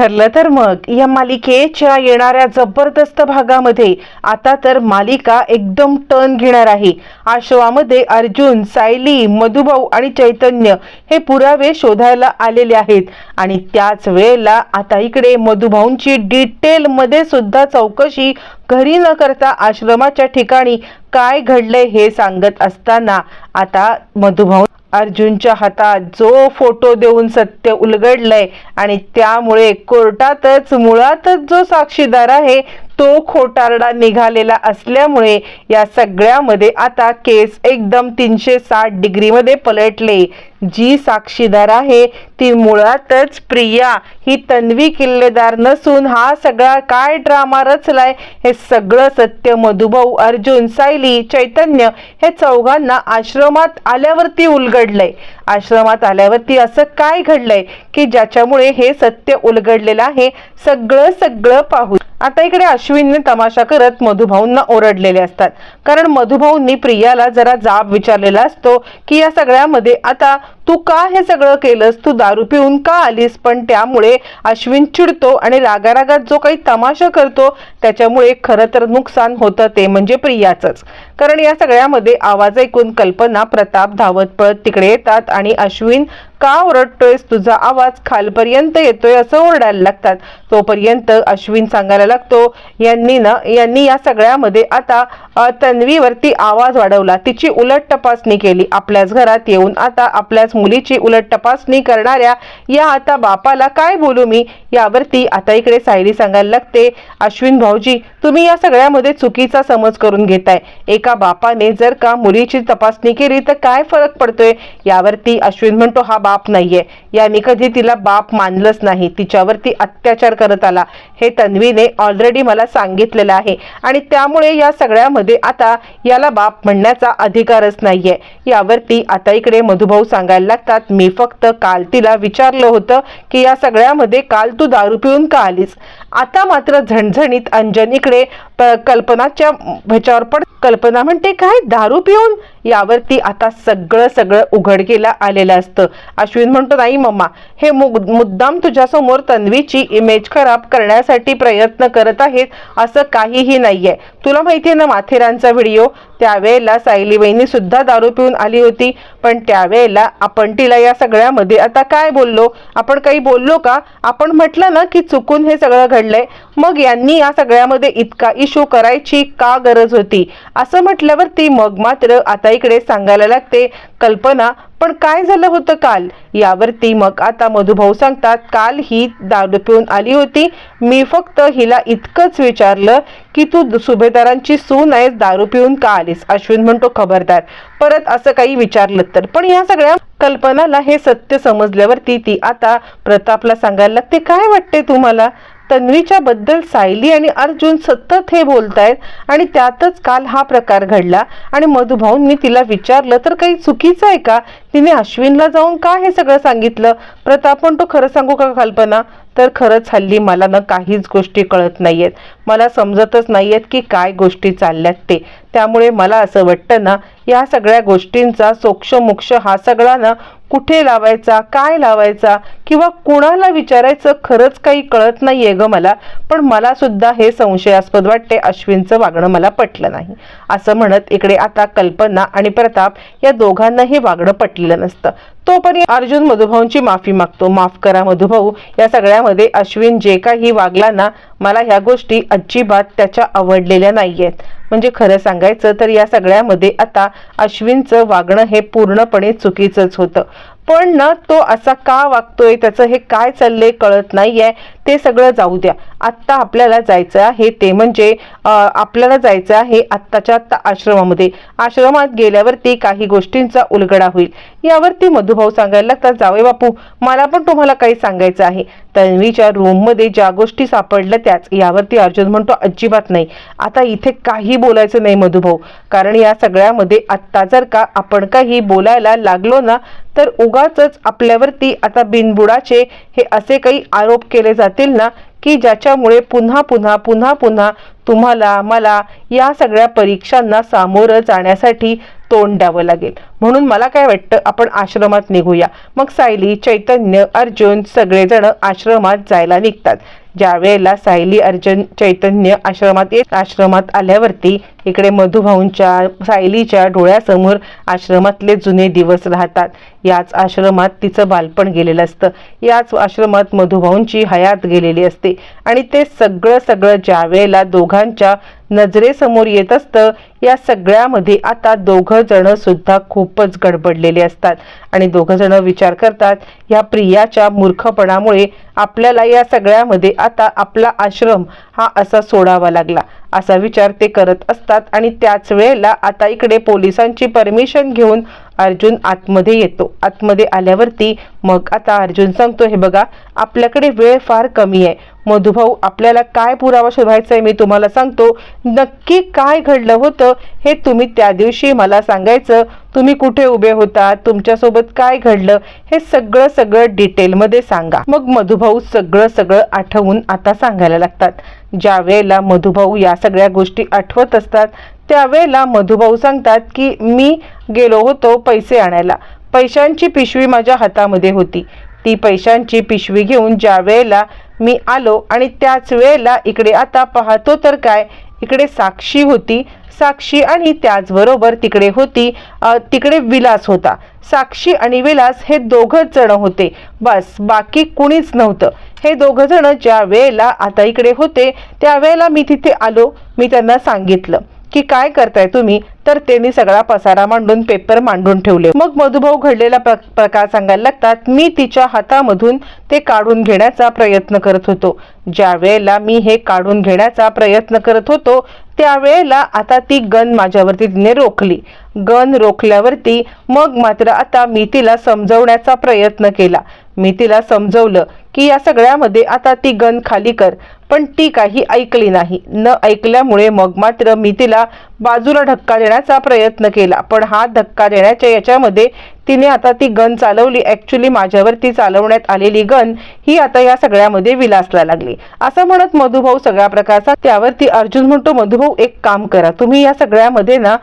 ठरलं तर मग. या मालिकेच्या येणाऱ्या जबरदस्त भागामध्ये आता तर मालिका एकदम टर्न घेणार आहे. आश्रमामध्ये अर्जुन सायली मधुभाऊ आणि चैतन्य हे पुरावे शोधायला आलेले आहेत. आणि त्याच वेळेला आता इकडे मधुभाऊंची डिटेल मध्ये सुद्धा चौकशी घरी न करता आश्रमाच्या ठिकाणी काय घडलंय हे सांगत असताना आता मधुभाऊ अर्जुनच्या हातात जो फोटो देऊन सत्य उलगडलंय आणि त्यामुळे कोर्टातच मुळातच जो साक्षीदार आहे तो खोटारडा निघालेला असल्यामुळे या सगळ्यामध्ये आता केस एकदम तीनशे साठ डिग्रीमध्ये पलटले. जी साक्षीदार आहे ती मुळातच प्रिया. ही तन्वी किल्लेदार नसून हा सगळा काय ड्रामा रचलाय हे सगळं सत्य मधुभाऊ अर्जुन सायली चैतन्य हे चौघांना आश्रमात आल्यावरती उलगडलंय. आश्रमात आल्यावरती असं काय घडलंय की ज्याच्यामुळे हे सत्य उलगडलेलं आहे सगळं सगळं पाहू. आता इकडे अश्विनने तमाशा करत मधुभाऊंना ओरडलेले असतात. कारण मधुभाऊंनी प्रियाला जरा जाब विचारलेला असतो की या सगळ्यामध्ये आता तू का हे सगळं केलंस? तू दारू पिऊन का आलीस? पण त्यामुळे अश्विन चिडतो आणि रागारागात जो काही तमाशा करतो त्याच्यामुळे खरं तर नुकसान होतं ते म्हणजे प्रियाचंच. कारण या सगळ्यामध्ये आवाज ऐकून कल्पना प्रताप धावत पळत तिकडे येतात आणि अश्विन का ओरडतोयस तुझा आवाज खालपर्यंत येतोय असं ओरडायला लागतात. तोपर्यंत अश्विन सांगायला लागतो यांनी ना यांनी या सगळ्यामध्ये आता तन्वीवरती आवाज वाढवला. तिची उलट तपासणी केली. आपल्याच घरात येऊन आता आपल्याच मुलीची उलट तपासणी करणाऱ्या या आता बापाला काय बोलू मी? यावरती आता इकडे सायली सांगायला लागते अश्विन भाऊजी तुम्ही या सगळ्यामध्ये चुकीचा समज करून घेताय. एका बापाने जर का मुलीची तपासणी केली तर काय फरक पडतोय? यावरती अश्विन म्हणतो हा बाप नाहीये. याने कधी तिला बाप मानलंच नाही. तिच्यावरती अत्याचार करत आला. हे तन्वीने ऑलरेडी मला सांगितलेलं आहे. आणि त्यामुळे या सगळ्यामध्ये आता याला बाप म्हणण्याचा अधिकारच नाहीये. यावरती आता इकडे मधुभाऊ सांगायला लागतात मी फक्त काल तिला विचारलं होतं की या सगळ्यामध्ये काल तू दारू पिऊन का आलीस? आता मात्र झणझणीत अंजन इकडे कल्पनाच्या ह्याच्यावर पड कल्पना म्हणते काय दारू पिऊन यावरती आता सगळं सगळं उघडकीला आलेलं असतं. अश्विन म्हणतो नाही मम्मा हे मुद्दाम तुझ्यासमोर तन्वीची इमेज खराब करण्यासाठी प्रयत्न करत आहेत असं काहीही नाहीये. तुला माहितीये ना माथेरानचा व्हिडिओ त्यावेळेला सायली सुद्धा दारू पिऊन आली होती. पण त्यावेळेला आपण तिला या सगळ्यामध्ये आता काय बोललो? आपण काही बोललो का? आपण म्हटलं ना की चुकून हे सगळं घडलंय. मग यांनी या सगळ्यामध्ये इतका इशू करायची का गरज होती? असं म्हटल्यावरती मग मात्र आता इकडे सांगायला लागते. कल्पना पण काय झालं होतं काल? यावरती मग आता मधुभाऊ सांगतात काल ही दारू पिऊन आली होती. मी फक्त हिला इतकंच विचारलं की तू सुभेदारांची सून आहेस दारू पिऊन का आलीस? अश्विन म्हणतो खबरदार. परत असं काही विचारलं तर. पण या सगळ्या कल्पनाला हे सत्य समजल्यावरती ती आता प्रतापला सांगायला लागते. काय वाटते तुम्हाला? तन्वीच्या बद्दल सायली आणि अर्जुन सतत हे बोलतायत आणि त्यातच काल हा प्रकार घडला. आणि मधुभाऊंनी तिला विचारलं तर काही चुकीचं आहे का? तिने अश्विनला जाऊन का हे सगळं सांगितलं? प्रताप म्हणतो खरं सांगू का कल्पना? तर खरंच हल्ली मला ना काहीच गोष्टी कळत नाहीयेत. मला समजतच नाहीयेत की काय गोष्टी चालल्यात ते. त्यामुळे मला असं वाटतं ना या सगळ्या गोष्टींचा सोक्ष हा सगळा ना कुठे लावायचा काय लावायचा किंवा कुणाला विचारायचं खरंच काही कळत नाहीये ग मला. पण मला सुद्धा हे संशयास्पद वाटते अश्विनचं वागणं मला पटलं नाही. असं म्हणत इकडे आता कल्पना आणि प्रताप या दोघांनाही वागणं पटलेलं नसतं. तोपर्यंत अर्जुन मधुभाऊंची माफी मागतो. माफ करा मधुभाऊ. या सगळ्यामध्ये अश्विन जे काही वागला ना मला ह्या गोष्टी अजिबात त्याच्या आवडलेल्या नाहीयेत. म्हणजे खरं सांगायचं तर या सगळ्यामध्ये आता अश्विनचं वागणं हे पूर्णपणे चुकीचंच होतं. पण ना तो असा का वागतोय? त्याचं हे काय चाललंय कळत नाहीये. ते सगळं जाऊ द्या. आत्ता आपल्याला जायचं आहे ते म्हणजे आपल्याला जायचं आहे आत्ताच्या आत्ता आश्रमामध्ये. आश्रमात गेल्यावरती काही गोष्टींचा उलगडा होईल. यावरती मधुभाऊ सांगायला लागतात जावे बापू मला पण तुम्हाला काही सांगायचं आहे. तन्वीच्या रूममध्ये ज्या गोष्टी सापडल्या त्याच यावरती अर्जुन म्हणतो अजिबात नाही. आता इथे काही बोलायचं नाही मधुभाऊ. कारण या सगळ्यामध्ये आत्ता जर का आपण काही बोलायला लागलो ना तर उगाच आपल्यावरती आता बिनबुडाचे हे असे काही आरोप केले जातील ना की ज्याच्यामुळे पुन्हा पुन्हा पुन्हा पुन्हा तुम्हाला मला या सगळ्या परीक्षांना सामोरं जाण्यासाठी तोंड द्यावं लागेल. म्हणून मला काय वाटतं आपण आश्रमात निघूया. मग सायली चैतन्य अर्जुन सगळेजण आश्रमात जायला निघतात. ज्या वेळेला सायली अर्जुन चैतन्य आश्रमात येत आश्रमात आल्यावरती इकडे मधुभाऊंच्या सायलीच्या डोळ्यासमोर आश्रमातले जुने दिवस राहतात. याच आश्रमात तिचं बालपण गेलेलं असतं. याच आश्रमात मधुभाऊंची हयात गेलेली असते. आणि ते सगळं सगळं ज्या वेळेला दोघांच्या नजरेसमोर येत असतं या सगळ्यामध्ये आता दोघं जण सुद्धा खूपच गडबडलेले असतात. आणि दोघंजण विचार करतात या प्रियाच्या मूर्खपणामुळे आपल्याला या सगळ्यामध्ये आता आपला आश्रम हा असा सोडावा लागला. असा विचार ते करत असतात आणि त्याच वेळेला आता इकडे पोलिसांची परमिशन घेऊन अर्जुन आतमध्ये येतो. आतमध्ये आल्यावरती मग आता अर्जुन सांगतो हे बघा आपल्याकडे वेळ फार कमी आहे. मधुभाऊ आपल्याला काय पुरावा शोधायचा आहे मी तुम्हाला सांगतो. नक्की काय घडलं होतं हे तुम्ही त्या दिवशी मला सांगायचं. तुम्ही कुठे उभे होता? तुमच्यासोबत काय घडलं? हे सगळं सगळं डिटेलमध्ये सांगा. मग मधुभाऊ सगळं सगळं आठवून आता सांगायला लागतात. ज्या वेळेला मधुभाऊ या सगळ्या गोष्टी आठवत असतात त्यावेळेला मधुभाऊ सांगतात की मी गेलो होतो पैसे आणायला. पैशांची पिशवी माझ्या हातामध्ये होती. ती पैशांची पिशवी घेऊन ज्या वेळेला मी आलो आणि त्याच वेळेला इकडे आता पाहतो तर काय इकडे साक्षी होती साक्षी आणि त्याचबरोबर तिकडे होती तिकडे विलास होता. साक्षी आणि विलास हे दोघंच जण होते. बस बाकी कुणीच नव्हतं. हे दोघं जण ज्या वेळेला आता इकडे होते त्यावेळेला मी तिथे आलो मी त्यांना सांगितलं. की काय करताय तुम्ही? तर त्यांनी सगळा पसारा मांडून पेपर मांडून ठेवले. मग मधुभाऊ घडलेला प्र- प्रकार सांगायला लागतात. मी तिच्या हातामधून ते काढून घेण्याचा प्रयत्न करत होतो. ज्या वेळेला मी हे काढून घेण्याचा प्रयत्न करत होतो त्यावेळेला आता ती गन माझ्यावरती तिने रोखली. गन रोखल्यावरती मग मात्र आता मी तिला समजवण्याचा प्रयत्न केला. मी तिला समजवलं की या सगळ्यामध्ये आता ती गन खाली कर. पण ती काही ऐकली नाही. न ऐकल्यामुळे मग मात्र मी तिला बाजूला धक्का देण्याचा प्रयत्न केला. पण हा धक्का देण्याच्या याच्यामध्ये तिने आता ती गन चालवली. ॲक्च्युली माझ्यावरती चालवण्यात आलेली गन ही आता या सगळ्यामध्ये विलासला लागली. असं म्हणत मधुभाऊ सगळ्या प्रकारचा त्यावरती अर्जुन म्हणतो मधुभाऊ एक काम करा. तुम्ही या सगळ्यामध्ये ना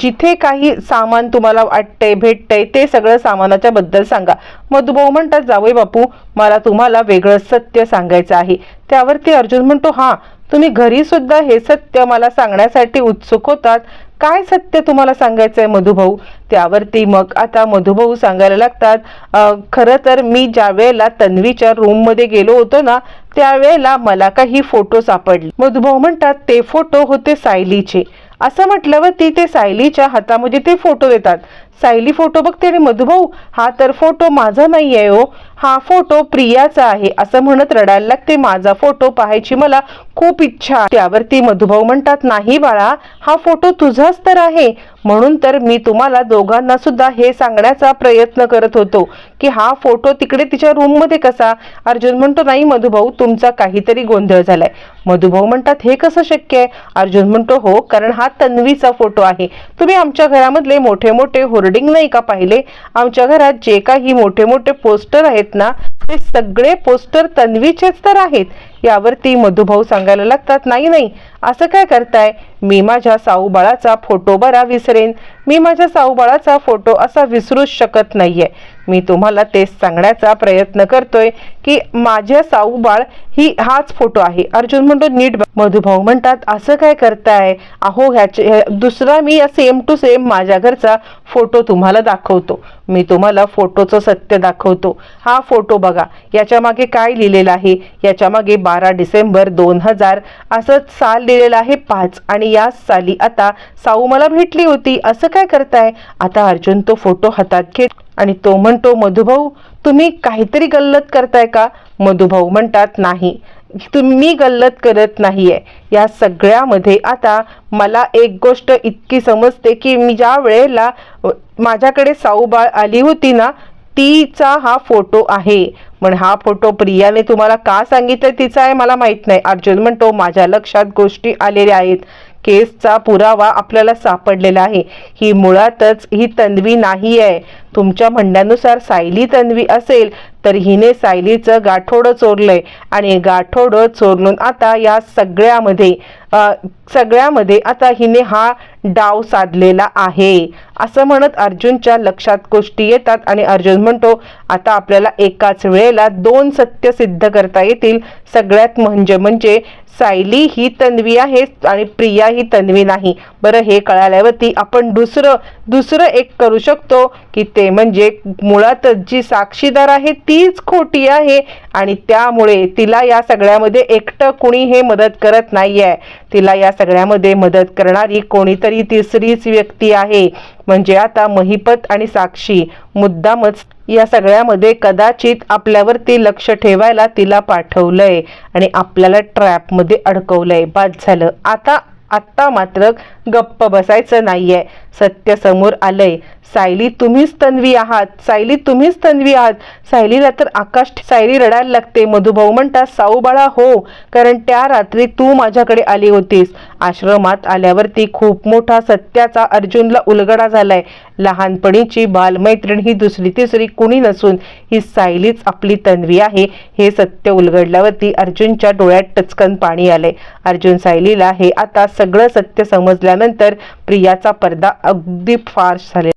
जिथे काही सामान तुम्हाला वाटतंय भेटतंय ते सगळं सामानाच्या बद्दल सांगा. मधुभाऊ म्हणतात जावई बापू मला तुम्हाला वेगळं सत्य सांगायचं आहे. त्यावरती अर्जुन म्हणतो हा तुम्ही घरी सुद्धा हे सत्य मला सांगण्यासाठी उत्सुक होतात. काय सत्य तुम्हाला सांगायचं आहे मधुभाऊ त्यावरती मग आता मधुभाऊ सांगायला लागतात खरं तर मी ज्या वेळेला तन्वीच्या रूममध्ये गेलो होतो ना त्यावेळेला मला काही फोटो सापडले. मधुभाऊ म्हणतात ते फोटो होते सायलीचे. असं म्हटल्यावरती ते सायलीच्या हातामध्ये ते फोटो देतात. सायली फोटो बघते आणि मधुभाऊ हा तर फोटो माझा नाही आहे हो. हा फोटो प्रियाचा आहे असं म्हणत रडायला लागते. माझा फोटो पाहायची मला खूप इच्छा. आहे त्यावरती मधुभाऊ म्हणतात नाही बाळा हा फोटो तुझाच तर आहे. म्हणून तर मी तुम्हाला दोघांना सुद्धा हे सांगण्याचा प्रयत्न करत होतो की हा फोटो तिकडे तिच्या रूममध्ये कसा? अर्जुन म्हणतो नाही मधुभाऊ तुमचा काहीतरी गोंधळ झालाय. मधुभाऊ म्हणतात हे कसं शक्य आहे? अर्जुन म्हणतो हो कारण हा तन्वीचा फोटो आहे. तुम्ही आमच्या घरामधले मोठे मोठे होर्डिंग नाही का पाहिले? आमच्या घरात जे काही मोठे मोठे पोस्टर आहेत ना ते सगळे पोस्टर तन्वीचेच तर आहेत. यावरती मधुभाऊ सांगायला लागतात नाही नाही असं काय करताय? मी माझ्या साऊ बाळाचा फोटो बरा विसरेन. मी माझ्या साऊ बाळाचा फोटो असा विसरूच शकत नाहीये. मी तुम्हाला तेच सांगण्याचा प्रयत्न करतोय की माझ्या साऊ बाळ ही हाच फोटो आहे. अर्जुन म्हणतो नीट मधुभाऊ म्हणतात असं काय करताय? अहो ह्याचे दुसरा मी सेम टू सेम माझ्या घरचा फोटो तुम्हाला दाखवतो. मी तुम्हाला फोटोचं सत्य दाखवतो. हा फोटो बघा. याच्या मागे काय लिहिलेलं आहे? याच्या मागे बारा डिसेंबर दोन हजार असं साल लिहिलेलं आहे पाच. आणि या साली आता साऊ मला भेटली होती. असं काय करताय? आता अर्जुन तो फोटो हातात घेत आणि तो म्हणतो मधुभाऊ तुम्ही काहीतरी गल्लत करताय का? मधुभाऊ म्हणतात नाही. तुम्ही गल्लत करत नाहीये. या सगळ्यामध्ये आता मला एक गोष्ट इतकी समजते की मी ज्या वेळेला माझ्याकडे साऊबाळ आली होती ना तिचा हा फोटो आहे. पण हा फोटो प्रियाने तुम्हाला का सांगितलं तिचा आहे मला माहीत नाही. अर्जुन म्हणतो माझ्या लक्षात गोष्टी आलेल्या आहेत. केसचा पुरावा आपल्याला सापडलेला आहे. ही मुळातच ही तन्वी नाही आहे तुमच्या म्हणण्यानुसार सायली तन्वी असेल तर हिने सायलीचं गाठोडं चोरलंय. आणि गाठोडं चोरून आता या सगळ्यामध्ये सगळ्यामध्ये आता हिने हा डाव साधलेला आहे. असं म्हणत अर्जुनच्या लक्षात गोष्टी येतात आणि अर्जुन म्हणतो आता आपल्याला एकाच वेळेला दोन सत्य सिद्ध करता येतील. सगळ्यात म्हणजे म्हणजे सायली ही तन्वी आहे आणि प्रिया ही तन्वी नाही. बरं हे कळाल्यावरती आपण दुसरं दुसरं एक करू शकतो की ते म्हणजे मुळातच जी साक्षीदार आहे तीच खोटी आहे आणि त्यामुळे तिला या सगळ्यामध्ये एकटं कुणी हे मदत करत नाही आहे तिला या सगळ्यामध्ये मदत करणारी कोणीतरी तिसरीच व्यक्ती आहे. म्हणजे आता महिपत आणि साक्षी मुद्दामच या सगळ्यामध्ये कदाचित आपल्यावरती लक्ष ठेवायला तिला पाठवलंय आणि आपल्याला ट्रॅपमध्ये अडकवलंय. बाद झालं. आता आत्ता मात्र गप्प बसायचं नाहीये. सत्य समोर आलंय. सायली तुम्हीच तन्वी आहात. सायली तुम्हीच तन्वी आहात. सायलीला तर आकाश सायली रडायला लागते. मधुभाऊ म्हणतात साऊ बाळा हो. कारण त्या रात्री तू माझ्याकडे आली होतीस. आश्रमात आल्यावरती खूप मोठा सत्याचा अर्जुनला उलगडा झालाय. लहानपणीची बालमैत्रीण ही दुसरी तिसरी कुणी नसून ही सायलीच आपली तन्वी आहे. हे सत्य उलगडल्यावरती अर्जुनच्या डोळ्यात टचकन पाणी आले अर्जुन सायलीला हे आता सगळं सत्य समजल्यानंतर प्रियाचा पडदा अगदी फार झाले.